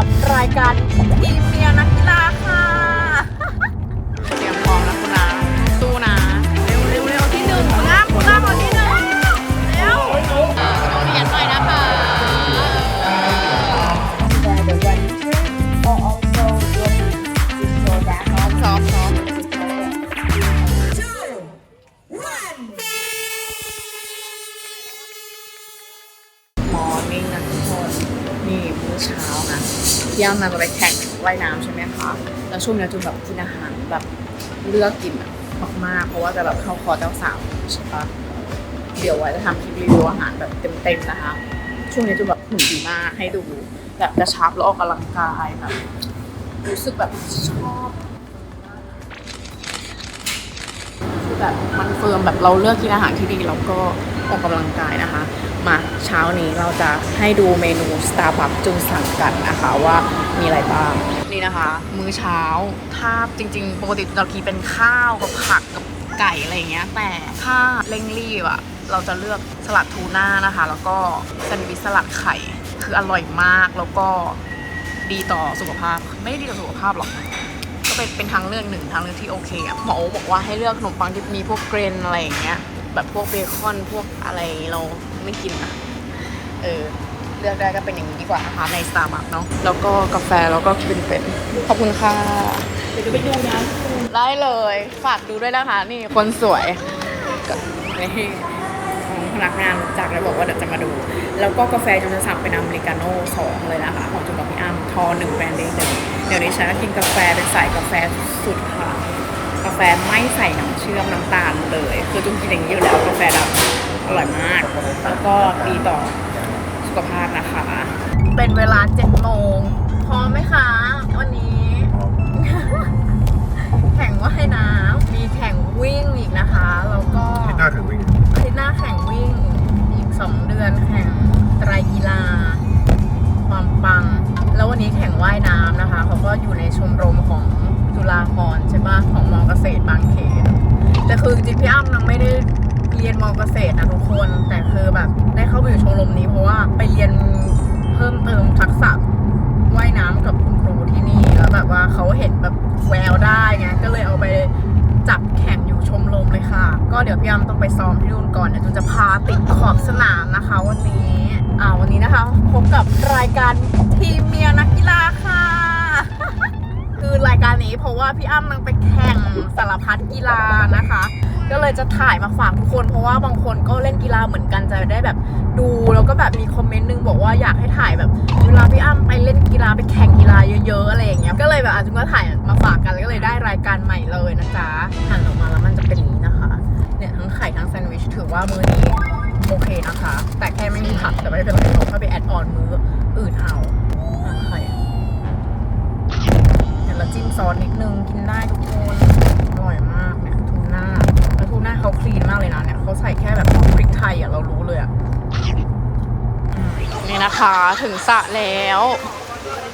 กับรายการทีเมียนักกีฬา ที่ยงมาไปแข่งว่ายน้ำใช่ไหมคะแล้วช่วงนี้จูนแบบกินอาหารแบบเลือกกินอะมากๆเพราะว่าจะแบบเข้าคอเจ้าสาวใช่ปะเดี๋ยวไว้จะทำคลิปรีวิวอาหารแบบเต็มๆนะคะ ช่วงนี้จูนแบบหุ่นดีมากให้ดูแบบกระชับแล้วออกกำลังกายแบบรู้สึกแบบชอบคือแบบมันเฟิร์มแบบเราเลือกกินอาหารที่ดีแล้วก็ ออกกำลังกายนะคะ มาเช้านี้เราจะให้ดูเมนู Starbucks จุนสั่งกันนะคะว่ามีอะไรบ้าง นี่นะคะ มื้อเช้าถ้าจริง ๆ ปกติเรากินเป็นข้าวกับผักกับไก่อะไรอย่างเงี้ย แต่ถ้าเร่งรีบอะเราจะเลือกสลัดทูน่านะคะ แล้วก็แซนด์วิชสลัดไข่คืออร่อยมากแล้วก็ดีต่อสุขภาพ ไม่ได้ดีต่อสุขภาพหรอกก็เป็นเป็นทางเลือกหนึ่งทางเลือกที่โอเคอะหมอโอ๊คบอกว่าให้เลือกขนมปังที่มีพวกเกรนอะไรอย่างเงี้ย แบบพวกเบคอนพวกอะไรเราไม่กินอะเออ เลือกได้ก็เป็นอย่างนี้ดีกว่านะคะใน Starbucks เนาะแล้วก็กาแฟแล้วก็กินเป็นขอบคุณค่ะเดี๋ยวไปดูนะได้เลยฝากดูด้วยนะคะ นี่คนสวยนี่ของพนักงานจากแล้วบอกว่าเดี๋ยวจะมาดู แล้วก็กาแฟจุนจะสั่งเป็นอเมริกาโน่สองเลยนะคะ ของจุนกับพี่อ้ำทอหนึ่งแบรนด์เดย์หนึ่งเดี๋ยวนี้ฉันกินกาแฟเป็นสายกาแฟสุดค่ะ ฟไม่ใส่น้ำเชื่อมน้ำตาลเลย คือจุงกินอย่างนี้อยู่แล้วกาแฟดำอร่อยมาก แล้วก็ดีต่อสุขภาพนะคะ เป็นเวลาเจ็ดโมงพร้อมไหมคะ วันนี้ ทีมเมียนักกีฬาค่ะ คือรายการนี้เพราะว่าพี่อ้ำมันไปแข่งสารพัดกีฬานะคะ ก็เลยจะถ่ายมาฝากทุกคน เพราะว่าบางคนก็เล่นกีฬาเหมือนกันจะได้แบบดูแล้วก็แบบมีคอมเมนต์นึงบอกว่าอยากให้ถ่ายแบบเวลาพี่อ้ำไปเล่นกีฬาไปแข่งกีฬาเยอะๆอะไรอย่างเงี้ยก็เลยแบบอาจจะก็ถ่ายมาฝากกันแล้วก็เลยได้รายการใหม่เลยนะจ๊ะหั่นออกมาแล้วมันจะเป็นอย่างนี้นะคะเนี่ยทั้งไข่ทั้งแซนด์วิชถือว่ามื้อนี้โอเคนะคะ แต่แค่ไม่มีผักแต่ไม่เป็นไรเราเข้าไปแอดออนมื้อ อื่นเอาอะไข่เดี๋ยวเราจิ้มซอสนิดนึงกินได้ทุกคนอร่อยมากเนี่ยทูน่าแล้วทูน่าเขาคลีนมากเลยนะเนี่ยเขาใส่แค่แบบพริกไทยอะเรารู้เลยอะนี่นะคะถึงสระแล้ว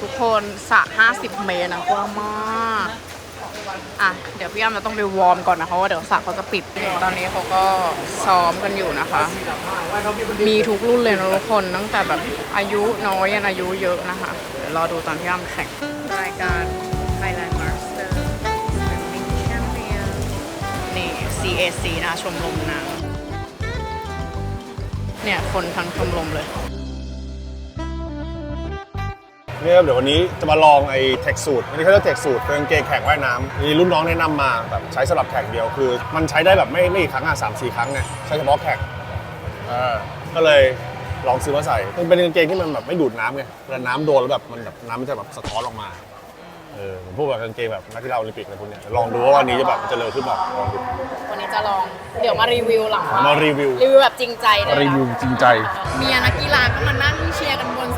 ทุกคนสระ50 เมตรนะกว้างมาก อะ เดี๋ยวพี่อ้ำจะต้องไปวอร์มก่อนนะคะว่าเดี๋ยวสระเขาจะปิด ตอนนี้เขาก็ซ้อมกันอยู่นะคะ มีทุกรุ่นเลยนะทุกคนตั้งแต่แบบอายุน้อยยันอายุเยอะนะคะ เดี๋ยวรอดูตอนที่อ้ำแข่งรายการ Thailand Master Swimming Champion นี่ CAC นะชมรมน้ำเนี่ยคนทั้งชมรมเลยเนี่ยครับเดี๋ยววันนี้จะมาลองไอ้เทคสูตรอันนี้เขาเรียกเทคสูตรเป็นกางเกงแข่งว่ายน้ำมีรุ่นน้องแนะนำมาแบบใช้สำหรับแข่งเดียวคือ มันใช้ได้แบบไม่ไม่กี่ครั้งอะสามสี่ครั้งไงใช้เฉพาะแข่งอ่าก็เลยลองซื้อมาใส่ มันเป็นกางเกงที่มันแบบไม่ดูดน้ำไงเวลาน้ำโดนแล้วแบบมันแบบน้ำมันจะแบบสะท้อนออกมาเออผมพวกแบบกางเกงแบบนักกีฬาโอลิมปิกอะไรพวกเนี้ยลองดูว่าวันนี้จะแบบมันจะเร็วขึ้นแบบลองดู วันนี้จะลอง เดี๋ยวมารีวิวหลังว่มารีวิวรีวิวแบบจริงใจเลยนะรีวิวจริงใจมีนักกีฬาก็มานั่งเชียร์กันบน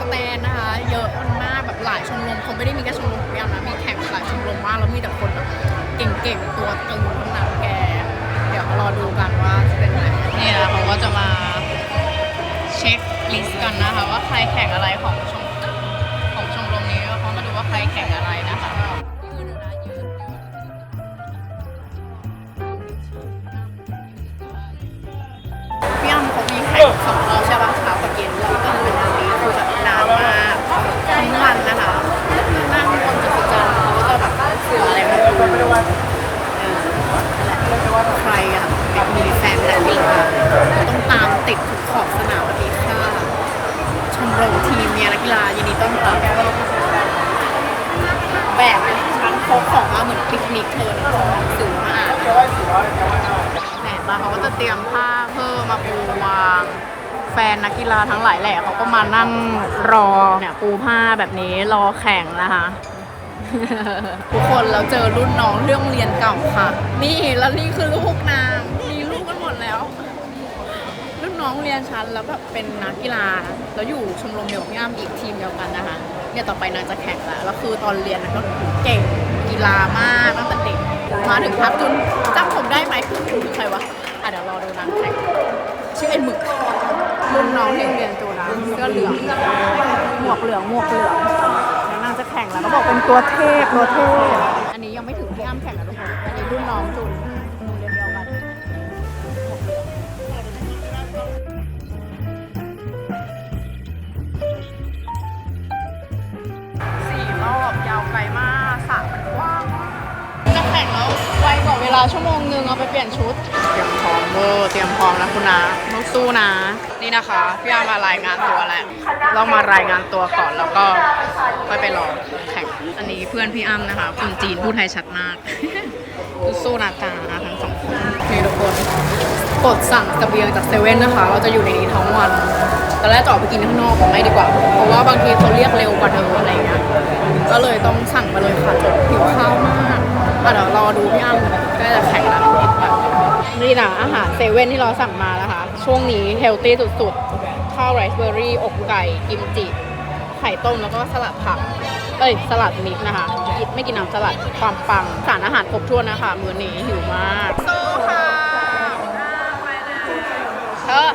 เก่งตัวตึงทั้งนั้นแก เดี๋ยวรอดูกันว่าจะเป็นไงนี่นะเขาก็จะมาเช็คลิสต์กันนะคะว่าใครแข่งอะไรของชมของชมรมนี้แล้วเขามาดูว่าใครแข่งอะไรนะคะ ติดทุกขอบสนามวันนี้ค่ะ ชมรมทีมเมียนักกีฬายินดีต้อนรับแบบชั้นโคกของมาเหมือนปิกนิกเธอนะสูงมากแหมตาเขาก็จะเตรียมผ้าเพิ่มมาปูวาง แฟนนักกีฬาทั้งหลายแหละเขาก็มานั่งรอเนี่ยปูผ้าแบบนี้รอแข่งนะคะทุกคนเราเจอรุ่นน้องเรื่องเรียนเก่าค่ะ นี่แล้วนี่คือลูกนาง องเรียนชั้นแล้วแบบเป็นนักกีฬาแล้วอยู่ชมรมเดียวกับพี่อ้ำอีกทีมเดียวกันนะคะเนี่ยต่อไปนางจะแข่งล้วแล้วคือตอนเรียนนางก็เก่งกีฬามากตั้งแต่เด็กมาถึงทับจนจำผมได้ไหมคือใครวะอะเดี๋ยวรอดูนางแข่งชื่อไอ้หมึกรุ่นน้องที่โรงเรียนตัวนะเสื้อเหลืองหมวกเหลืองหมวกเหลืองแล้วนางจะแข่งแล้วก็บอกเป็นตัวเทพตัวเทพอันนี้ยังไม่ถึงพี่อ้ำแข่งนะทุกคนอันนี้รุ่นน้องจุนาเวชั่วโมงหนึ่งเอาไปเปลี่ยนชุด เตรียมพร้อมเวอร์เตรียมพร้อมนะคุณนะต้องสู้นะ นี่นะคะพี่อามารายงานตัวแล้วต้องมารายงานตัวก่อนแล้วก็ค่อยไปรอแข่งอันนี้เพื่อนพี่อ้ำนะคะคนจีนพูดไทยชัดมากสู้นะจ๊ะทั้งสองคนนี่ทุกคนกดสั่งเสบียงจากเซเว่นนะคะ เราจะอยู่ในนี้ทั้งวันตอนแรกจะออกไปกินข้างนอกผมไม่ดีกว่า เพราะว่าบางทีเขาเรียกเร็วกว่าเดิมอะไรเงี้ยก็เลยต้องสั่งมาเลยค่ะหิวข้าวมากอะเดี๋ยวรอดูพี่อ้ำ ก็จะแข่งแล้วนี่นะอาหารเซเว่นที่เราสั่งมานะคะ ช่วงนี้เฮลตี้สุดๆ ข้าวไรซ์เบอร์รี่ อกไก่ กิมจิ ไข่ต้มแล้วก็สลัดผัก เอ้ย สลัดมิกนะคะกินไม่กินน้ำสลัดความปัง สารอาหารครบถ้วนนะคะ มื้อนี้หิวมากโซค่ะเธอ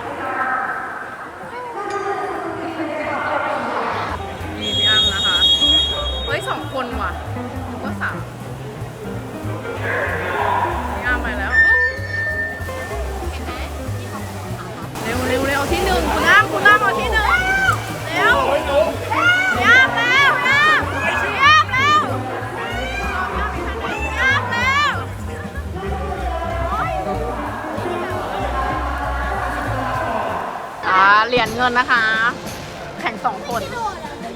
ยญเงินนะคะ แข่งสองคน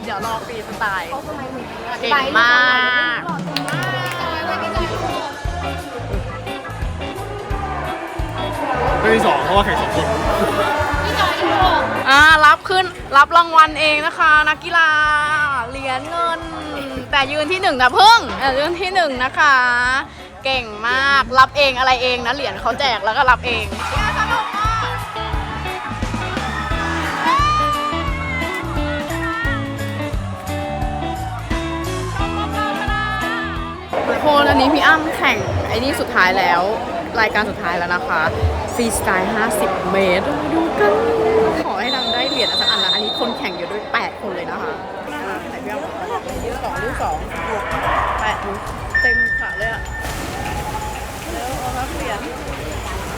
เดี๋ยวรอฟรีสไตล์เก่งมาก เรื่องที่สองเพราะว่าแข่งสองคนอ่ารับขึ้นรับรางวัลเองนะคะ นักกีฬาเหรียญเงิน แต่ยืนที่หนึ่งนะเพิ่งเออยืนที่หนึ่งนะคะ เก่งมากรับเองอะไรเองนะเหรียญเขาแจกแล้วก็รับเอง นอันนี้พี่อ้ำแข่งไอ้นี่สุดท้ายแล้ว รายการสุดท้ายแล้วนะคะฟรีสไตล์ 50 เมตรดูกันขอให้นางได้เหรียญสักอันละอันนี้คนแข่งอยู่ด้วย 8 คนเลยนะคะไหนพี่อ้ำลูกสองลูกสองบวกแปดเต็มขาเลยอะเร็วเอารับเหรียญ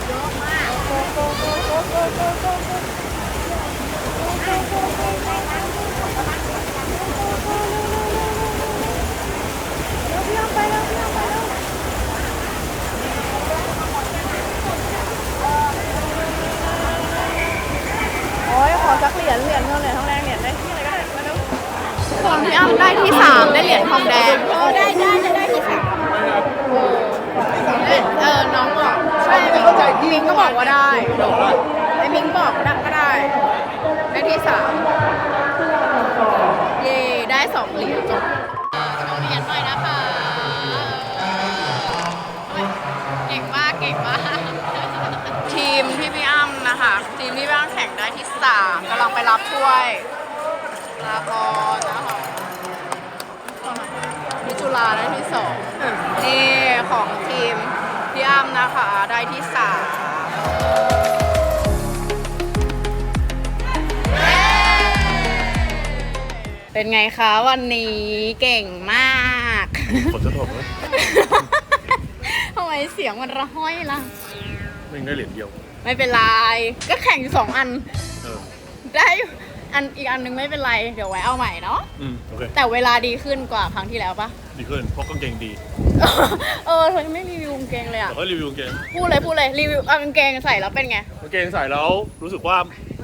เยอะมากโกโกโกโกโกโกโกโกเร็ โอ้ยขอสักเหรียญเหรียญเงินเหรียญทองแดงเหรียญได้ที่อะไรก็ได้มาดูคนพี่อ้ำได้ที่สามได้เหรียญทองแดงเออได้ได้จะได้ที่สามเออน้องบอกใช่มิงก็บอกว่าได้ไอ้มิงบอกก็ได้ก็ได้ได้ที่สามเย่ได้สองเหรียญจบ ทีมที่พี่อ้ำแข่งได้ที่สามกำลังไปรับถ้วยลาพรนะคะพิจุฬาได้ที่สองนี่ของทีมพี่อ้ำนะคะได้ที่สามเป็นไงคะวันนี้เก่งมากผลจะถกเลยทำไมเสียงมันระห้อยล่ะ ไม่ได้เหรียญเดียว ไม่เป็นไรก็แข่งอยู่สองอัน เออได้อันอีกอันนึงไม่เป็นไร เดี๋ยวไว้เอาใหม่เนาะอืมโอเค แต่เวลาดีขึ้นกว่าครั้งที่แล้วปะ ดีขึ้นเพราะกางเกงดีเออเธอยังไม่รีวิวกางเกงเลยอะแต่ก็รีวิวกางเกงพูดเลยพูดเลยรีวิวเอากางเกงใส่แล้วเป็นไง กางเกงใส่แล้วรู้สึกว่า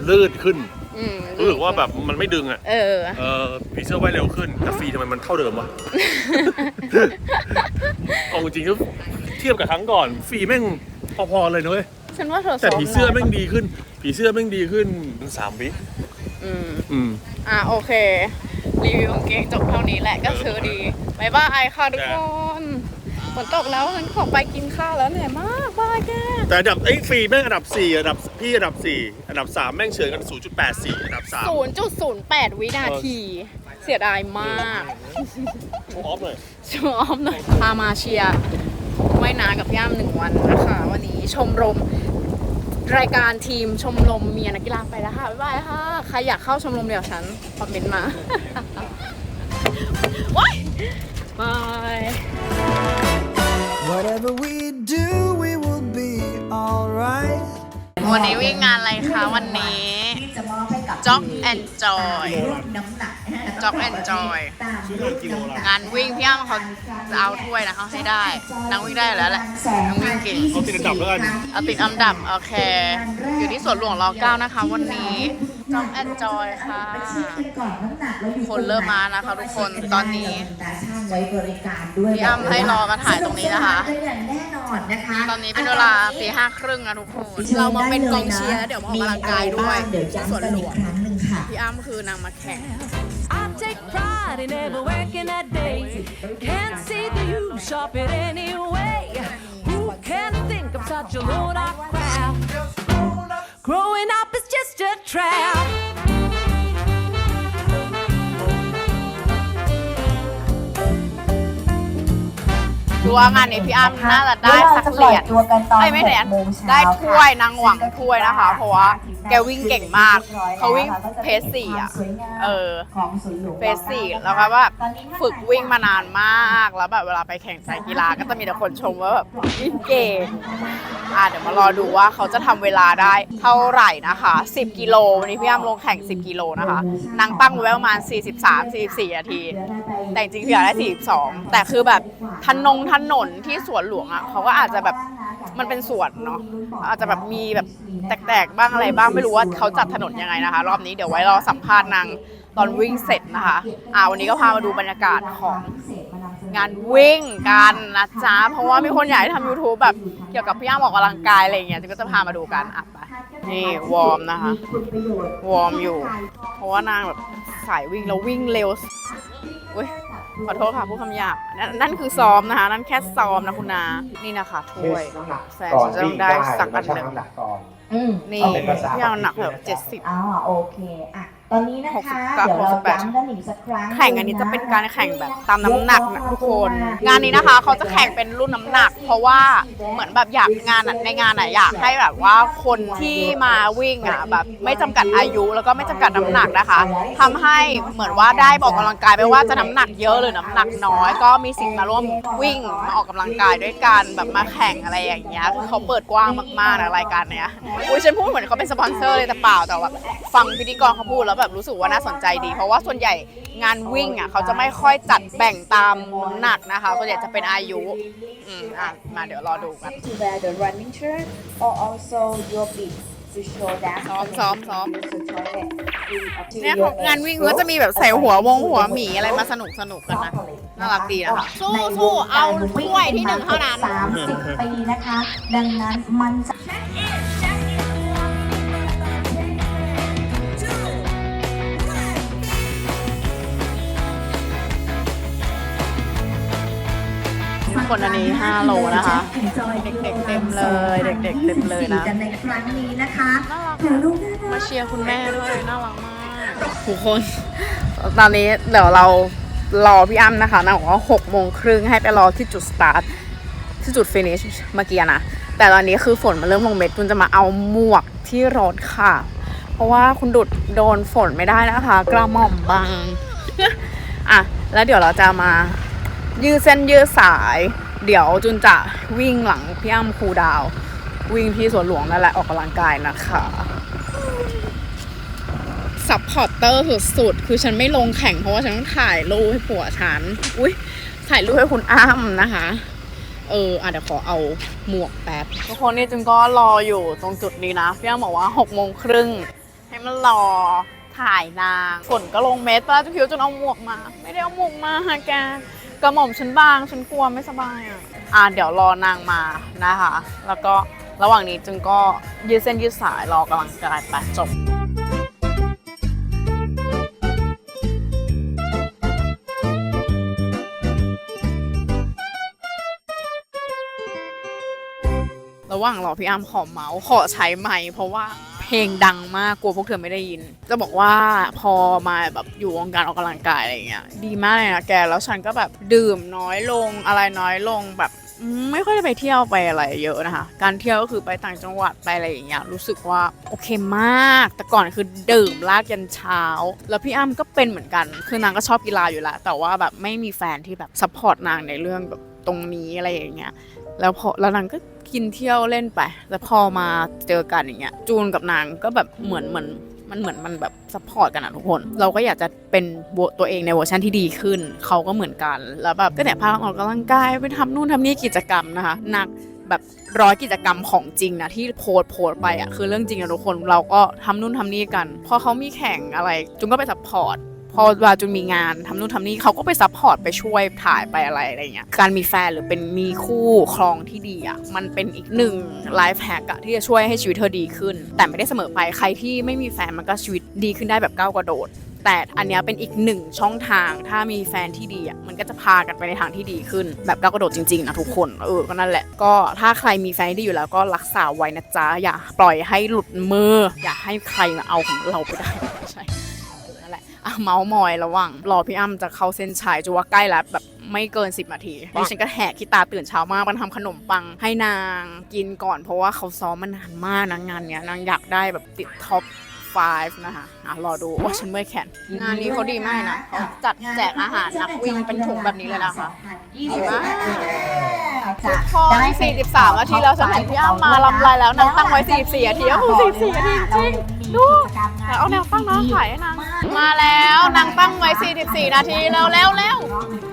ลื่นขึ้น อืมรู้สึกว่าแบบมันไม่ดึงอะ เออ เออผีเสื้อว่ายเร็วขึ้น แต่ฟรีทำไมมันเท่าเดิมวะ เอาจริงๆก็เทียบกับครั้งก่อน ฟรีแม่งพอๆเลยนะเว้ย ฉันว่าเธอแต่ซ้มผีเสื้อน้ยแม่งดีขึ้น ผีเสื้อแม่งดีขึ้นสามวิอืม อืม อะโอเค รีวิวกางเกงจบเท่านี้แหละก็ซื้อดีบายบายค่ะทุกคนฝนตกแล้วฉันขอไปกินข้าวแล้วเหนื่อยมากบายแกแต่อันดับไอ้ยฟรีแม่งอันดับ4อันดับพี่อันดับ4อันดับ3แม่งเฉือนกัน 0.84 อันดับ3ศูนย์จุดศูนย์แปดวินาที เสียดายมากโชว์ออฟเลยชวอมหน่อยพามาเชียร์ว่ายน้ำกับย่ามหนึ่งวันนะคะวันนี้ชมรม รายการทีมชมรมเมียนักกีฬาไปแล้วค่ะ บ๊ายบายค่ะ ใครอยากเข้าชมรมเดียวฉันคอมเมนต์มาว้ายบาย Whatever we do, we will be alright. วันนี้วิ่งงานอะไรคะวันนี้ ที่จะมอบให้กับ Jog and Joy รุ่นน้ำหนักนะฮะ Jog and Joy ตามรุ่นน้ำหนักงานวิ่งพี่อ้ำเขาจะเอาถ้วยนะเขาให้ได้นางวิ่งได้อยู่แล้วแหละนางวิ่งเก่งเอาติดอันดับแล้วกันเอาติดอันดับโอเค อยู่ที่สวนหลวงรเก้านะคะ วันนี้จอมแอนจอยค่ะไปเช็คกันก่อนน้ำหนักเราอยู่คนเริ่มมานะคะทุกคนตอนนี้ตาช่างไว้บริการด้วยพี่อ้ำให้รอมาถ่ายตรงนี้นะคะได้อย่างแน่นอนนะคะตอนนี้เป็นเวลาตีห้าครึ่งนะทุกคนเรามาเป็นกองเชียร์แล้วเดี๋ยวมาออกกำลังกายด้วยเดี๋ยวที่ย้ำสวนกันหลอีกวงครั้งหนึ่งค่ะพี่อ้ำคือนางมาแข่ง I take pride in never working a day. Can't see the use of it anyway. Who can think of such a load of crap? Growing up is just a trap. ดูว่างานนี้พี่อ้ำน่าจะได้สักเหรียญ ตัวกันตอนไอ้ยไม่เหรียญหกโมงเช้าได้ถ้วยค่ะนางหวังถ้วยนะคะเพราะว่า แกวิ่งเก่งมาก เขาวิ่งเพจสี่อะ เออของสวนหลวงเฟสสี่แล้วก็แบบฝึกวิ่งมานานมาก แล้วแบบเวลาไปแข่งสายกีฬาก็จะมีแต่คนชมว่าแบบวิ่งเก่ง อะเดี๋ยวมารอดูว่าเขาจะทำเวลาได้เท่าไหร่นะคะ 10 กิโลวันนี้พี่อ้ำลงแข่ง 10 กิโลนะคะนางตั้งไว้ประมาณ 43-44 นาที แต่จริงๆพี่อยากได้ 42 แต่คือแบบถนนถนนที่สวนหลวงอะเขาก็อาจจะแบบ มันเป็นสวนเนาะอาจจะแบบมีแบบแตกๆบ้างอะไรบ้างไม่รู้ว่าเขาจัดถนนยังไงนะคะ รอบนี้เดี๋ยวไว้รอสัมภาษณ์นางตอนวิ่งเสร็จนะคะอ่าวันนี้ก็พามาดูบรรยากาศของงานวิ่งกันนะจ๊ะเพราะว่ามีคนอยากให้ทำ YouTube แบบเกี่ยวกับพี่อ้ำออกกำลังกายอะไรอย่างเงี้ยก็จะพามาดูกันอะไปนี่วอร์มนะคะ วอร์มอยู่ เพราะว่านางแบบสายวิ่งแล้ววิ่งเร็วอุ้ย ขอโทษค่ะผู้คำหยาบนั่นนั่นคือซ้อมนะคะ นั่นแค่ซ้อมนะคุณนา นี่นะคะถ้วย น้ำหนักแฟนก่อนจะต้วิ่องงได้ ได้สักอันชั่งหนึ่งน้ำหนักก่อน อืมนี่เอาเป็นภาษา พี่เอาหนักแบบเจ็ดสิบ อ๋อโอเคอะ ตอนนี้นะคะหกสิบเดี๋ยวเราหกสิบแปดย้ำกันอีกสักครั้งแข่งอันนี้จะเป็นการแข่งแบบตามน้ำหนักนะทุกคน งานนี้นะคะเขาจะแข่งเป็นรุ่นน้ำหนัก เพราะว่าเหมือนแบบอยากงานอะในงานอะอยากให้แบบว่าคนที่มาวิ่งอะแบบไม่จำกัดอายุแล้วก็ไม่จำกัดน้ำหนักนะคะทำให้เหมือนว่าได้บอกกำลังกายไม่ว่าจะน้ำหนักเยอะหรือน้ำหนักน้อย ก็มีสิทธิ์มาร่วมวิ่งมาออกกำลังกายด้วยกันแบบมาแข่งอะไรอย่างเงี้ยคือเขาเปิดกว้างมากๆนะรายการเนี้ยอุ้ยฉันพูดเหมือนเขาเป็นสปอนเซอร์เลยแต่เปล่าแต่แบบฟังพิธีกรเขาพูดแล้วแบบรู้สึกว่าน่าสนใจดี เพราะว่าส่วนใหญ่งานวิ่งอะเขาจะไม่ค่อยจัดแบ่งตามน้ำหนักนะคะ ส่วนใหญ่จะเป็นอายุอืมอะมาเดี๋ยวรอดูกัน to wear the running shirt or also your bib to show that ซ้อมซ้อมซ้อม to toilet to เนี่ย your งานวิ่งก็จะมีแบบใส่หัววงหัวหมีอะไรมาสนุกสนุกกันนะ น่ารักดีนะคะสู้สู้เอาถ้วยที่หนึ่งเท่านั้นสามสิบปีนะคะ ดังนั้นมันจะ คนอันนี้5โลนะคะเด็กๆเต็มเลยเด็กๆเต็มเลยนะกันในครั้งนี้นะคะน่ารักถ่ายรูปได้มาเชียร์คุณแม่ด้วยน่ารักมากทุกคนตอนนี้เดี๋ยวเรารอพี่อ้ำนะคะนางบอกว่า6โมงครึ่งให้ไปรอที่จุดสตาร์ทที่จุดฟินิชเมื่อกี้นะแต่ตอนนี้คือฝนมันเริ่มลงเม็ดคุณจะมาเอาหมวกที่รถค่ะ เพราะว่าคุณดุดโดนฝนไม่ได้นะคะ กระหม่อมบางอะ แล้วเดี๋ยวเราจะมา ยืดเส้นยืดสาย เดี๋ยวจุนจะวิ่งหลังพี่อ้ำครูดาว วิ่งที่สวนหลวงนั่นแหละออกกำลังกายนะคะซัพพอร์เตอร์สุดๆ คือฉันไม่ลงแข่งเพราะว่าฉันต้องถ่ายรูปให้ผัวฉัน อุ้ยถ่ายรูปให้คุณอ้ำนะคะ เอออะเดี๋ยวขอเอาหมวกแป๊บ ทุกคนนี่จุนก็รออยู่ตรงจุดนี้นะพี่อ้ำบอกว่า6กโมงครึ่งให้มันรอถ่ายนางฝนก็ลงเม็ดปะล่ะจุคิวจนเอาหมวกมา ไม่ได้เอาหมวกมาฮะแก กระหม่อมฉันบางฉันกลัวไม่สบายอะอะเดี๋ยวรอนางมานะคะ แล้วก็ระหว่างนี้จึงก็ยืดเส้นยืดสายรอกำลังกายไปจบระหว่างรอพี่อ้ำขอเมาส์ขอใช้ไมค์เพราะว่า เพลงดังมากกลัวพวกเธอไม่ได้ยิน จะบอกว่าพอมาแบบอยู่วงการออกกำลังกายอะไรเงี้ยดีมากเลยนะแกแล้วฉันก็แบบดื่มน้อยลงอะไรน้อยลงแบบไม่ค่อยได้ไปเที่ยวไปอะไรเยอะนะคะ การเที่ยวก็คือไปต่างจังหวัดไปอะไรอย่างเงี้ยรู้สึกว่าโอเคมาก แต่ก่อนคือดื่มลากยันเช้า แล้วพี่อ้ำก็เป็นเหมือนกัน คือนางก็ชอบกีฬาอยู่แล้วแต่ว่าแบบไม่มีแฟนที่แบบซัพพอร์ตนางในเรื่องแบบตรงนี้อะไรอย่างเงี้ยแล้วพอแล้วนางก็ กินเที่ยวเล่นไป แล้วพอมาเจอกันอย่างเงี้ย จูนกับนางก็แบบเหมือนเหมือนมันเหมือนมันแบบซัพพอร์ตกันอะทุกคน เราก็อยากจะเป็นเวตัวเองในเวอร์ชันที่ดีขึ้น เขาก็เหมือนกัน แล้วแบบก็เนี่ยพาออกกำลังกายไปทำนู่นทำนี่กิจกรรมนะคะหนักแบบร้อยกิจกรรมของจริงนะที่โพสโพสไปอะคือเรื่องจริงอะทุกคนเราก็ทำนู่นทำนี่กัน พอเขามีแข่งอะไรจุนก็ไปซัพพอร์ต พอวาจุนมีงานทำนู่นทำนี่เขาก็ไปซัพพอร์ตไปช่วยถ่ายไปอะไรอะไรเงี้ยการมีแฟนหรือเป็นมีคู่ครองที่ดีอะมันเป็นอีกหนึ่งไลฟ์แฮกอะที่จะช่วยให้ชีวิตเธอดีขึ้น แต่ไม่ได้เสมอไปใครที่ไม่มีแฟนมันก็ชีวิตดีขึ้นได้แบบก้าวกระโดดแต่อันนี้เป็นอีกหนึ่งช่องทาง ถ้ามีแฟนที่ดีอะมันก็จะพากันไปในทางที่ดีขึ้น แบบก้าวกระโดดจริงๆนะทุกคนเออก็นั่นแหละก็ถ้าใครมีแฟนที่ดีอยู่แล้วก็รักษาไว้นะจ๊ะอย่าปล่อยให้หลุดมือ อย่าให้ใครมาเอาของเราไปได้ใช่ เมาส์มอยระหว่างรอพี่อ้ำจะเข้าเส้นชัยจูว่าใกล้แล้วแบบไม่เกิน 10 นาทีดิฉันก็แหกขี้ตาตื่นเช้ามากมันทำขนมปังให้นางกินก่อน เพราะว่าเขาซ้อมมานานมากนะงงานเนี้ยนางอยากได้แบบติดท็อป5นะคะอะรอดูว่าฉันเมื่อยแขน งานนี้เขาดีมากนะเขาจัดแจกอาหารนักวิ่งเป็นถุงแบบนี้เลยนะคะดีมากทุกคน43นาทีแล้วฉันเห็นพี่อ้ำมาลำลายแล้วนางตั้งไว้ 44นาทีก็คือ44นาทีจริงดูแล้วเอาแนวตั้งนะขายให้นาง มาแล้วนางตั้งไว้ 44 นาทีแล้วแล้วแล้ว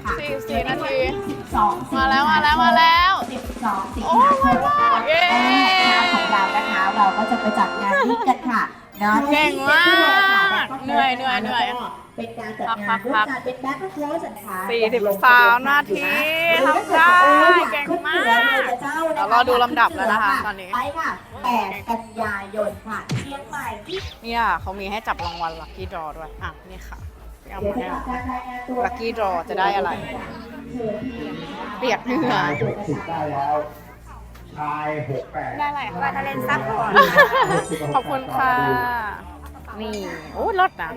44 นาทีมาแล้วมาแล้วมาแล้ว 12โอ้ยมากเย้ ของเรานะคะเราก็จะไปจัดงานนี้กันค่ะเนาะเก่งมากเหนื่อยเหนื่อยเหนื่อยเป็นการจัดงาพันกร่วพัมกกันเป็นแบ็คโค้ชนะคะ43นาทีทำได้เก่งมาก เดี๋ยวรอดูลำดับแล้วนะคะตอนนี้ ไปค่ะ8กันยายนค่ะเชียงใหม่ที่เนี่ยเขามีให้จับรางวัลลัคกี้ดรอด้วย อะ นี่ค่ะเอาเดี๋ยวมาจะให้ทำการรายงานตัวลัคกี้ดรอจะได้อะไร เปียกเหงื่อสิบได้แล้ว ชายหกแปดได้อะไรคะทะเลซับขอบคุณค่ะ นี่ โอ้ยรถนะ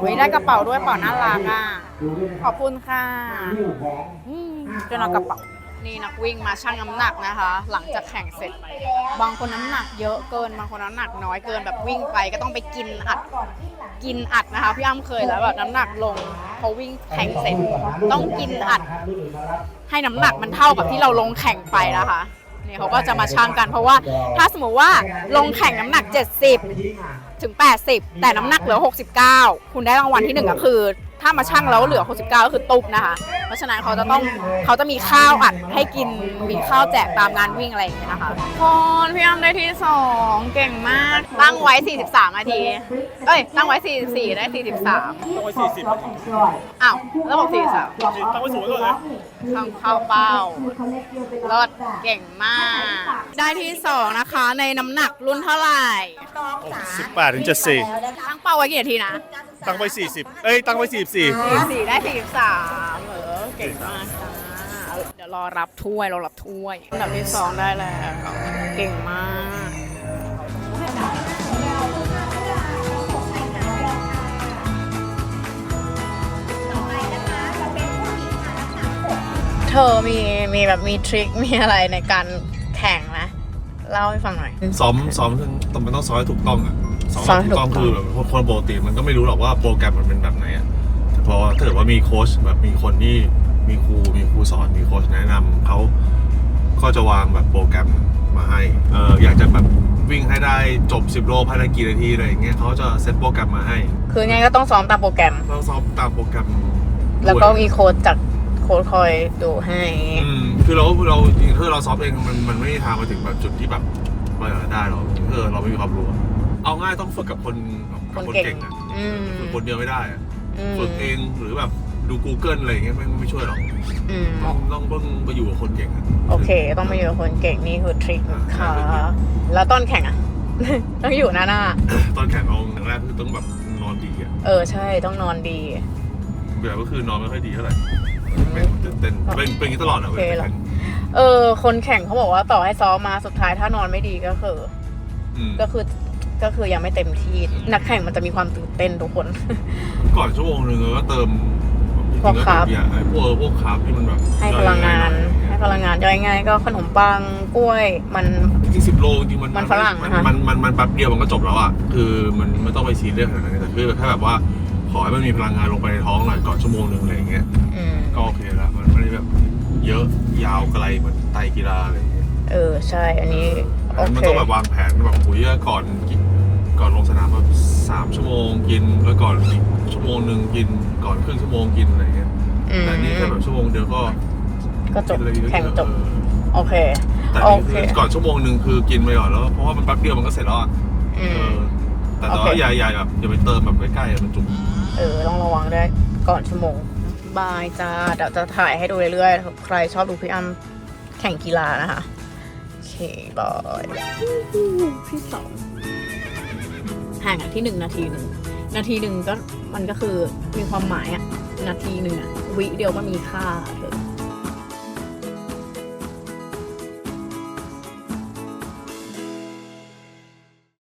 อุ้ยได้กระเป๋าด้วยกระเป๋าน่ารักอะขอบคุณค่ะลูกของ อืมจนเอากระเป๋า นี่นักวิ่งมาชั่งน้ำหนักนะคะ หลังจากแข่งเสร็จ บางคนน้ำหนักเยอะเกิน บางคนน้ำหนักน้อยเกินแบบวิ่งไปก็ต้องไปกินอัด กินอัดนะคะพี่อ้ำเคยแล้วแบบน้ำหนักลงพอวิ่งแข่งเสร็จต้องกินอัด ให้น้ำหนักมันเท่ากับที่เราลงแข่งไปนะคะนี่เขาก็จะมาชั่งกันเพราะว่าถ้าสมมติว่าลงแข่งน้ำหนัก 70 ถึง 80 แต่น้ำหนักเหลือ 69 คุณได้รางวัลที่หนึ่งก็คือ ถ้ามาชั่งแล้วเหลือ69ก็คือตุ๊บนะคะ เพราะฉะนั้นเขาจะต้องเขาจะมีข้าวอัดให้กินมีข้าวแจกตามงานวิ่งอะไรอย่างเงี้ยนะคะคนพี่อ้ำได้ที่ 2 เก่งมาก ตั้งไว้ 43นาที เอ้ย ตั้งไว้ 44 ได้ 43ต้องไว้40นาทีอ้าวแล้วบอก43ตั้งไว้สูงไว้ก่อนเลยทำข้าวเป้ารถเก่งมาก ได้ที่ 2 นะคะ ในน้ำหนักรุ่นเท่าไหร่18ถึง74ตั้งเป้าไว้กี่นาทีนะ ตั้งไว้ 40 เอ้ย ตั้งไว้ 44 44ได้43เออเก่งมากจ้าเดี๋ยวรอรับถ้วยรอรับถ้วยอันดับที่2ได้แล้วเก่งมากเธอมีมีแบบมีทริคมีอะไรในการแข่งไหม เล่าให้ฟังหน่อย ซ้อมซ้อมต้องมันต้องซ้อมให้ถูกต้องอะซ้อมซ้อมให้ให้ถูกต้องถูกต้องคือแบบคนปกติมันก็ไม่รู้หรอกว่าโปรแกรมมันเป็นแบบไหนอะแต่พอถ้าเกิดว่ามีโค้ชแบบมีคนที่มีครูมีครูสอนมีโค้ชแนะนำเขาก็จะวางแบบโปรแกรมมาให้เอออยากจะแบบวิ่งให้ได้จบ 10 โลภายในกี่นาทีอะไรอย่างเงี้ยเขาจะเซตโปรแกรมมาให้คือไงก็ต้องซ้อมตามโปรแกรมต้องซ้อมตามโปรแกรมด้วย แล้วก็มีโค้ดจาก โค้ดคอยดูให้ อืมคือเราเราจริงๆถ้าเราซ้อมเองมันมันไม่มีทางมาถึงแบบจุดที่แบบเราอยากได้หรอกคือเราไม่มีความรู้อะเอาง่ายต้องฝึกกับคนกับคนคนเก่งเก่งอะอืมฝึกคนเดียวไม่ได้อะอืมฝึกเองหรือแบบดู Google อะไรอย่างเงี้ยไม่ไม่ช่วยหรอกอืมต้องต้องต้องไปอยู่กับคนเก่งอะ โอเค ต้องมาอยู่กับคนเก่งนี่คือทริคอ่าค่ะใช่แล้วตอนแข่งอะ ต้องอยู่หน้าหน้า ตอนแข่งเอาอย่างแรกคือต้องแบบนอนดีอะเออใช่ต้องนอนดี แบบก็คือนอนไม่ค่อยดีเท่าไหร่ เป็นตื่นเต้นเป็นเป็นอย่างนี้ตลอดอะโอเวเคลาเหรอแข่งเออ คนแข่งเขาบอกว่าต่อให้ซ้อมมาสุดท้ายถ้านอนไม่ดีก็คือ อืมก็คือก็คือยังไม่เต็มที่ นักแข่งมันจะมีความตื่นเต้นทุกคน ก่อนชั่วโมงหนึ่งก็เติมพวกคาร์บจริงๆก็เติมยาไอ้พวกพวกคาร์บที่มันแบบให้พลังงาน ให้พลังงานย่อยง่ายก็ขนมปังกล้วยมัน จริงสิบโลจริงๆมันมันฝรั่งมันนะคะ มันมันมันแป๊บเดียวมันก็จบแล้วอะคือมันไม่ต้องไปซีเรียสขนาดนั้นแต่คือแค่แบบว่า ขอให้มันมีพลังงานลงไปในท้องหน่อยก่อนชั่วโมงหนึ่งอะไรอย่างเงี้ยอืมก็โอเคแล้วมันไม่ได้แบบเยอะยาวไกลเหมือนไตรกีฬาอะไรอย่างเงี้ยเออ ใช่ อันนี้ โอมันเค ต้องแบบวางแผนแบบหุยก่อนกินก่อนลงสนามแบบสามชั่วโมงกิน แล้วก่อนอีกชั่วโมงหนึ่งกินก่อนครึ่งชั่วโมงกินอะไรอย่างเงี้ยอืม แต่นี่แค่แบบชั่วโมงเดียวก็ก็จบ กินเลยแข่งจบ เออ โอเค แต่โอนี่เค คือก่อนชั่วโมงหนึ่งคือกินไปก่อนแล้วเพราะว่ามันแป๊บเดียวมันก็เสร็จแล้วอะอืเอม อแต่โอเราเค อย่าอย่าแบบอย่าไปเติมแบบใกล้ๆอะมันจุก เออต้องระวังด้วยก่อนชั่วโมงบายจ้าเดี๋ยวจะถ่ายให้ดูเรื่อยๆ ใครชอบดูพี่อ้ำแข่งกีฬานะคะ โอเคบายพี่สองห่างกันที่หนึ่งนาทีหนึ่งนาทีหนึ่งก็มันก็คือมีความหมายอะนาทีหนึ่งอะวิเดียวก็มีค่าเลย